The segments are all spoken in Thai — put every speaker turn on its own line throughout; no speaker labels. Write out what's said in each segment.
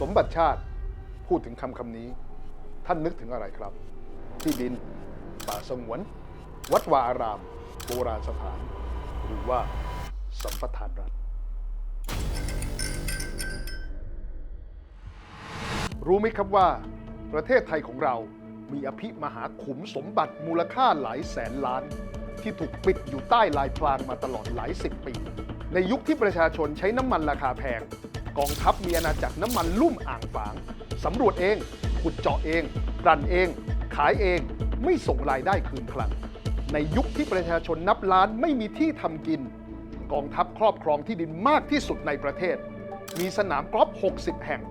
สมบัติชาติพูดถึงคำคำนี้ ท่านนึกถึงอะไรครับ ที่ดิน ป่าสงวน วัดวาอาราม โบราณสถาน หรือว่าสัมปทานรัฐ รู้ไหมครับว่า ประเทศไทยของเรามีอภิมหาขุมสมบัติมูลค่าหลายแสนล้าน ที่ถูกปิดอยู่ใต้ลายพรางมาตลอดหลายสิบปี ในยุคที่ประชาชนใช้น้ำมันราคาแพง กองทัพมีอาณาจักรน้ำมันลุ่มอ่างฝางสำรวจเอง ขุดเจาะเองกลั่นเอง ขายเองไม่ส่งรายได้คืนคลัง ในยุคที่ประชาชนนับล้านไม่มีที่ทำกิน กองทัพครอบครองที่ดินมากที่สุดในประเทศ มีสนามกอล์ฟ60 แห่ง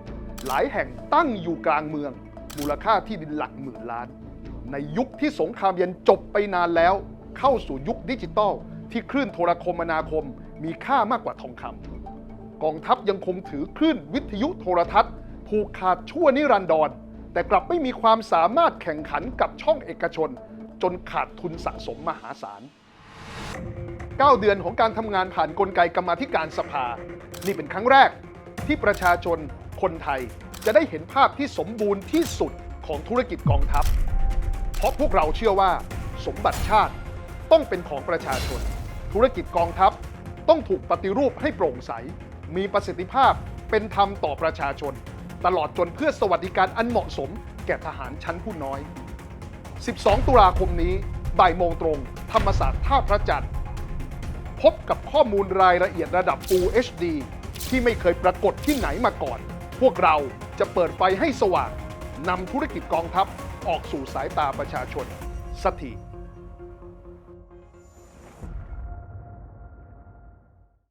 หลายแห่งตั้งอยู่กลางเมือง มูลค่าที่ดินหลักหมื่นล้าน ในยุคที่สงครามเย็นจบไปนานแล้ว เข้าสู่ยุคดิจิตอลที่คลื่นโทรคมนาคมมีค่ามากกว่าทองคำ กองทัพยังคงถือคลื่นวิทยุโทรทัศน์ผูกขาดชั่วนิรันดร แต่กลับไม่มีความสามารถแข่งขันกับช่องเอกชน จนขาดทุนสะสมมหาศาล 9 เดือนของการทำงานผ่านนกลไกกรรมาธิการสภา นี่เป็นครั้งแรกที่ประชาชนคนไทยจะได้เห็นภาพที่สมบูรณ์ที่สุดของธุรกิจกองทัพ เพราะพวกเราเชื่อว่าสมบัติชาติต้องเป็นของประชาชน ธุรกิจกองทัพต้องถูกปฏิรูปให้โปร่งใส มีประสิทธิภาพเป็นธรรมต่อประชาชน ตลอดจนเพื่อสวัสดิการอันเหมาะสม แก่ทหารชั้นผู้น้อย 12 ตุลาคมนี้บ่ายโมงตรง ธรรมศาสตร์ท่าพระจันทร์ พบกับข้อมูลรายละเอียดระดับ UHD ที่ไม่เคยปรากฏที่ไหนมาก่อน พวกเราจะเปิดไฟให้สว่างนำธุรกิจกองทัพออกสู่สายตาประชาชนสักที